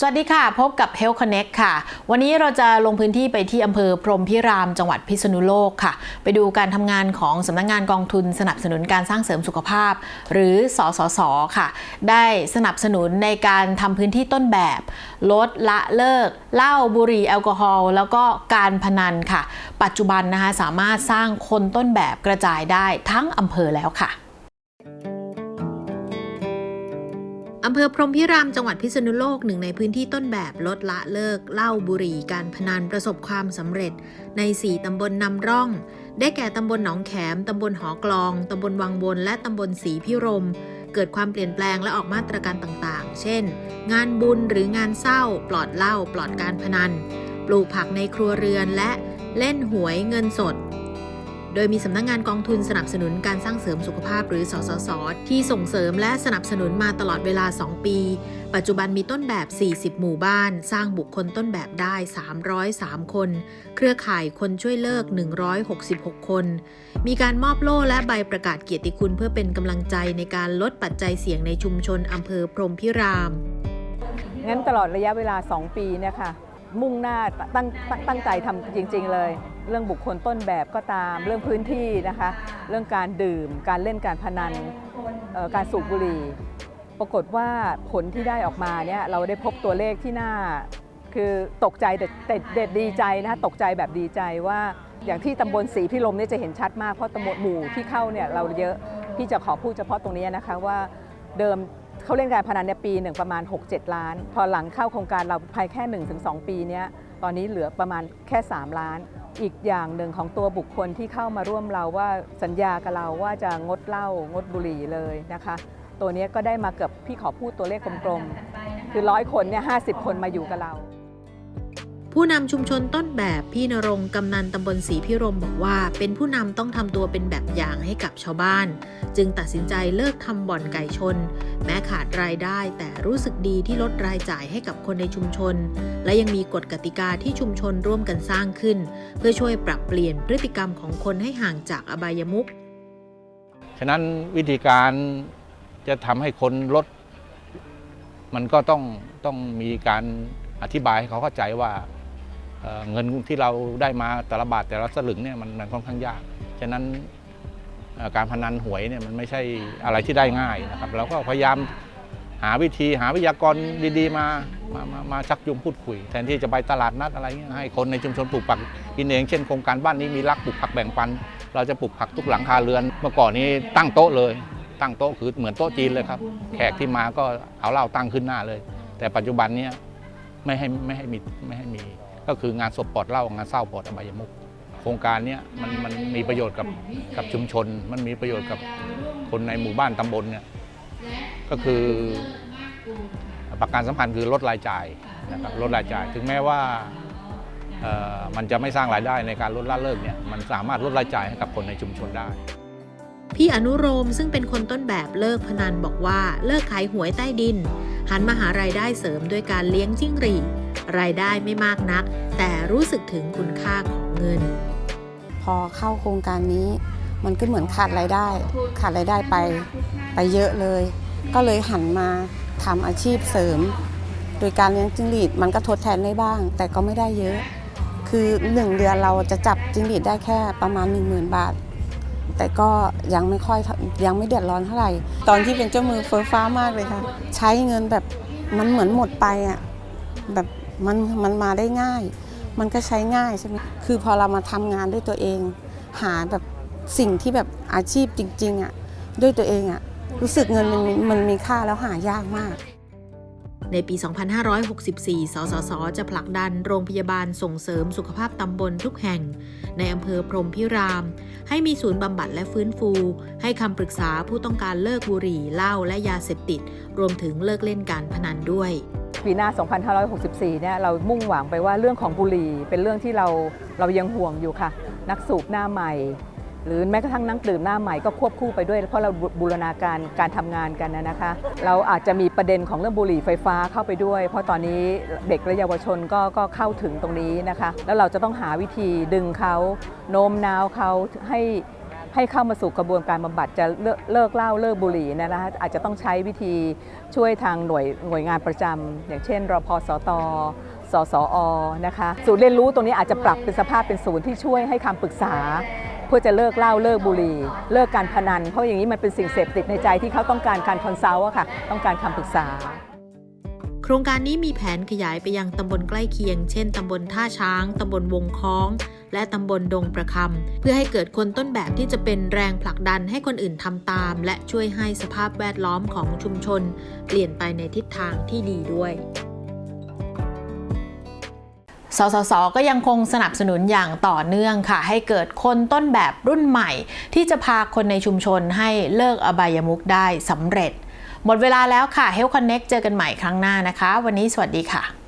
สวัสดีค่ะ พบกับ Health Connect ค่ะ วันนี้เราจะลงพื้นที่ไปที่อำเภอพรมพิรามจังหวัดพิษณุโลกค่ะ ไปดูการทำงานของสำนักงานกองทุนสนับสนุนการสร้างเสริมสุขภาพ หรือสสสค่ะ ได้สนับสนุนในการทำพื้นที่ต้นแบบ ลดละเลิกเหล้าบุหรี่แอลกอฮอล์แล้วก็การพนันค่ะ ปัจจุบันนะคะสามารถสร้างคนต้นแบบกระจายได้ทั้งอำเภอแล้วค่ะ อำเภอพรหมพิรามจังหวัดพิษณุโลกหนึ่งในพื้นที่ต้นแบบลดละเลิกเหล้าบุหรี่การพนันประสบความสำเร็จ ใน 4 ตำบลนำร่อง ได้แก่ตำบลหนองแขม ตำบลหอกลอง ตำบลวังบน และตำบลศรีพิรม เกิดความเปลี่ยนแปลงและออกมาตรการต่างๆ เช่น งานบุญหรืองานเศร้า ปลอดเหล้าปลอดการพนัน ปลูกผักในครัวเรือนและเล่นหวยเงินสด โดยมีสำนักงงานกองทุนสนับสนุนการสร้างเสริมสุขภาพหรือสสส ที่ส่งเสริมและสนับสนุนมาตลอดเวลา 2 ปี ปัจจุบันมีต้นแบบ 40 หมู่บ้าน สร้างบุคคลต้นแบบได้ 303 คน เครือข่ายคนช่วยเลิก 166 คน มีการมอบโล่และใบประกาศเกียรติคุณเพื่อเป็นกำลังใจในการลดปัจจัยเสี่ยงในชุมชนอำเภอพรมพิราม งั้นตลอดระยะเวลา 2 ปีเนี่ยค่ะ มุ่งหน้าตั้งตั้งใจทำจริง ๆ เลย เรื่องบุคคลต้นแบบก็ตาม เรื่องพื้นที่นะคะ เรื่องการดื่ม การเล่นการพนันการสูบบุหรี่ ปรากฏว่าผลที่ได้ออกมาเนี่ยเราได้พบตัวเลขที่น่า คือตกใจแต่เด็ดดีใจนะคะตกใจแบบดีใจว่าอย่างที่ตำบลสีพิรมเนี่ยจะเห็นชัดมากเพราะตำบลหมู่ที่เข้าเนี่ยเราเยอะพี่จะขอพูดเฉพาะตรงนี้นะคะว่าเดิม เขาเล่นการพนันในยปีหนึ่งประมาณ 6-7 ล้าน พอหลังเข้าโครงการเราภายแค่ 1-2 ปีเนี้ยตอนนี้เหลือประมาณแค่ 3 ล้าน อีกอย่างหนึ่งของตัวบุคคลที่เข้ามาร่วมเราว่าสัญญากับเราว่าจะงดเหล้างดบุหรี่เลยนะคะ ตัวนี้ก็ได้มาเกือบพี่ขอพูดตัวเลขกลมๆคือร้อยคนเนี่ยห้คนมาอยู่กับเรา ผู้นำชุมชนต้นแบบพี่นรงกำนันตำบลศรีพิรมบอกว่า เป็นผู้นำต้องทำตัวเป็นแบบอย่างให้กับชาวบ้าน จึงตัดสินใจเลิกทำบ่อนไก่ชน แม้ขาดรายได้แต่รู้สึกดีที่ลดรายจ่ายให้กับคนในชุมชน และยังมีกฎกติกาที่ชุมชนร่วมกันสร้างขึ้น เพื่อช่วยปรับเปลี่ยนพฤติกรรมของคนให้ห่างจากอบายมุขฉะนั้นวิธีการจะทำให้คนลด มันก็ต้องต้องมีการอธิบายให้เขาเข้าใจว่า เงินที่เราได้มาแต่ละบาทแต่ละสลึงเนี่ยมันมันค่อนข้างยาก ฉะนั้นการพนันหวยเนี่ยมันไม่ใช่อะไรที่ได้ง่ายนะครับเราก็พยายามหาวิธีหาวิทยากรดีๆ มามามามาชักจูงพูดคุย แทนที่จะไปตลาดนัดอะไรเงี้ยให้คนในชุมชนปลูกผักกินเองเช่นโครงการบ้านนี้มีรักปลูกผักแบ่งปัน เราจะปลูกผักทุกหลังคาเรือน เมื่อก่อนนี้ตั้งโต๊ะเลย ตั้งโต๊ะคือเหมือนโต๊ะจีนเลยครับ แขกที่มาก็เอาเหล้าตั้งขึ้นหน้าเลย แต่ปัจจุบันเนี้ยไม่ให้ไม่ให้มีไม่ให้มี ก็คืองานศพปลอดเหล้างานเศร้าปลอดอบายมุขโครงการนี้มันมันมีประโยชน์กับกับชุมชน มันมีประโยชน์กับคนในหมู่บ้านตำบลเนี่ยก็คือประการสำคัญคือลดรายจ่ายนะครับลดรายจ่าย ถึงแม้ว่าเอ่อมันจะไม่สร้างรายได้ในการลดละเลิกเนี่ยมันสามารถลดรายจ่ายให้กับคนในชุมชนได้ พี่อนุโรมซึ่งเป็นคนต้นแบบเลิกพนันบอกว่าเลิกขายหวยใต้ดิน หันมาหารายได้เสริมด้วยการเลี้ยงจิ้งหรีด รายได้ไม่มากนัก แต่รู้สึกถึงคุณค่าของเงิน พอเข้าโครงการนี้ มันก็เหมือนขาดรายได้ ขาดรายได้ไปไปเยอะเลย ก็เลยหันมาทำอาชีพเสริม โดยการเลี้ยงจิ้งหรีดมันก็ทดแทนได้บ้าง แต่ก็ไม่ได้เยอะ คือหนึ่งเดือนเราจะจับจิ้งหรีดได้แค่ประมาณ 1 0,000 บาทแต่ก็ยังไม่ค่อยยังไม่เดือดร้อนเท่าไหร่ ตอนที่เป็นเจ้ามือเฟ้อฟ้ามากเลยค่ะ ใช้เงินแบบมันเหมือนหมดไปอะแบบ มันมันมาได้ง่าย มันก็ใช้ง่ายใช่ไหมคือพอเรามาทำงานด้วยตัวเอง หาแบบสิ่งที่แบบอาชีพจริงๆอะด้วยตัวเองอะรู้สึกเงินมันมีมันมีค่าแล้วหายากมาก ในปี 2564 สสส จะผลักดันโรงพยาบาลส่งเสริมสุขภาพตำบลทุกแห่ง ในอำเภอพรมพิราม ให้มีศูนย์บำบัดและฟื้นฟู ให้คำปรึกษาผู้ต้องการเลิกบุหรี่เหล้าและยาเสพติด รวมถึงเลิกเล่นการพนันด้วย ปีหน้า 2564 เนี่ยเรามุ่งหวังไปว่าเรื่องของบุหรี่เป็นเรื่องที่เราเรายังห่วงอยู่ค่ะ นักสูบหน้าใหม่ หรือแม้กระทั่งนักดื่มหน้าใหม่ก็ควบคู่ไปด้วย เพราะเราบูรณาการการทำงานกันนะนะคะ เราอาจจะมีประเด็นของเรื่องบุหรี่ไฟฟ้าเข้าไปด้วย เพราะตอนนี้เด็กและเยาวชนก็ก็เข้าถึงตรงนี้นะคะ แล้วเราจะต้องหาวิธีดึงเขาโน้มน้าวเขาให้ ให้เข้ามาสู่กระบวนการบำบัดจะเลิกเลิกเหล้าเลิกบุหรี่นยนะคะอาจจะต้องใช้วิธีช่วยทางหน่วยหน่วยงานประจำอย่างเช่นรพสตสสอนะคะศูนย์เรียนรู้ตรงนี้อาจจะปรับเป็นสภาพเป็นศูนย์ที่ช่วยให้คำปรึกษา เพื่อจะเลิกเหล้าเลิกบุหรี่ เลิกการพนัน เพราะอย่างนี้มันเป็นสิ่งเสพติดในใจที่เขาต้องการการคอนซัลท์อะค่ะต้องการคำปรึกษา โครงการนี้มีแผนขยายไปยังตำบลใกล้เคียง เช่นตำบลท่าช้างตำบลวงคล้อง และตำบลดงประคำเพื่อให้เกิดคนต้นแบบที่จะเป็นแรงผลักดันให้คนอื่นทำตาม และช่วยให้สภาพแวดล้อมของชุมชน เปลี่ยนไปในทิศทางที่ดีด้วยสสส ก็ยังคงสนับสนุนอย่างต่อเนื่องค่ะ ให้เกิดคนต้นแบบรุ่นใหม่ ที่จะพาคนในชุมชนให้เลิกอบายมุขได้สำเร็จ หมดเวลาแล้วค่ะ Health Connect เจอกันใหม่ครั้งหน้านะคะ วันนี้สวัสดีค่ะ